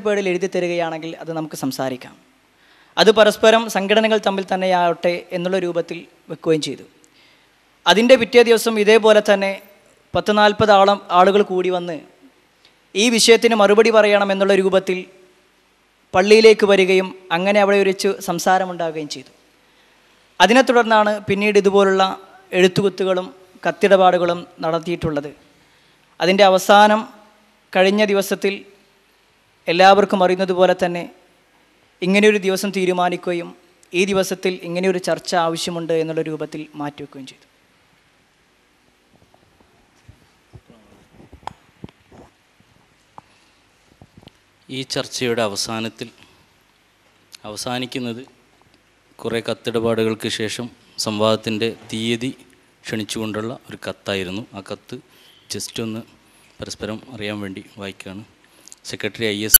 പേടിൽ എഴുതി തരികയാണെങ്കിൽ അത് നമുക്ക് സംസാരിക്കാം. അത് പരസ്പരം സംഘടനകൾ തമ്മിൽ തന്നെയാവട്ടെ എന്നുള്ള രൂപത്തിൽ വെക്കുകയും ചെയ്തു. അതിന്റെ പിറ്റേ ദിവസം ഇതേപോലെ തന്നെ പത്ത് നാൽപ്പത് ആളം ആളുകൾ കൂടി വന്ന് ഈ വിഷയത്തിന് മറുപടി പറയണം എന്നുള്ള രൂപത്തിൽ പള്ളിയിലേക്ക് വരികയും അങ്ങനെ അവിടെ ഒരിച്ച് സംസാരമുണ്ടാകുകയും ചെയ്തു. അതിനെ തുടർന്നാണ് പിന്നീട് ഇതുപോലുള്ള എഴുത്തുകുത്തുകളും കത്തിടപാടുകളും നടത്തിയിട്ടുള്ളത്. അതിന്റെ അവസാനം കഴിഞ്ഞ ദിവസത്തിൽ എല്ലാവർക്കും അറിയുന്നതുപോലെ തന്നെ ഇങ്ങനെയൊരു ദിവസം തീരുമാനിക്കുകയും ഈ ദിവസത്തിൽ ഇങ്ങനെയൊരു ചർച്ച ആവശ്യമുണ്ട് എന്നുള്ള രൂപത്തിൽ മാറ്റിവെക്കുകയും ചെയ്തു. ഈ ചർച്ചയുടെ അവസാനത്തിൽ അവസാനിക്കുന്നത് കുറേ കത്തിടപാടുകൾക്ക് ശേഷം സംവാദത്തിന്റെ തീയതി ക്ഷണിച്ചുകൊണ്ടുള്ള ഒരു കത്തായിരുന്നു. ആ കത്ത് ജസ്റ്റ് ഒന്ന് പരസ്പരം അറിയാൻ വേണ്ടി വായിക്കുകയാണ്. Secretary IS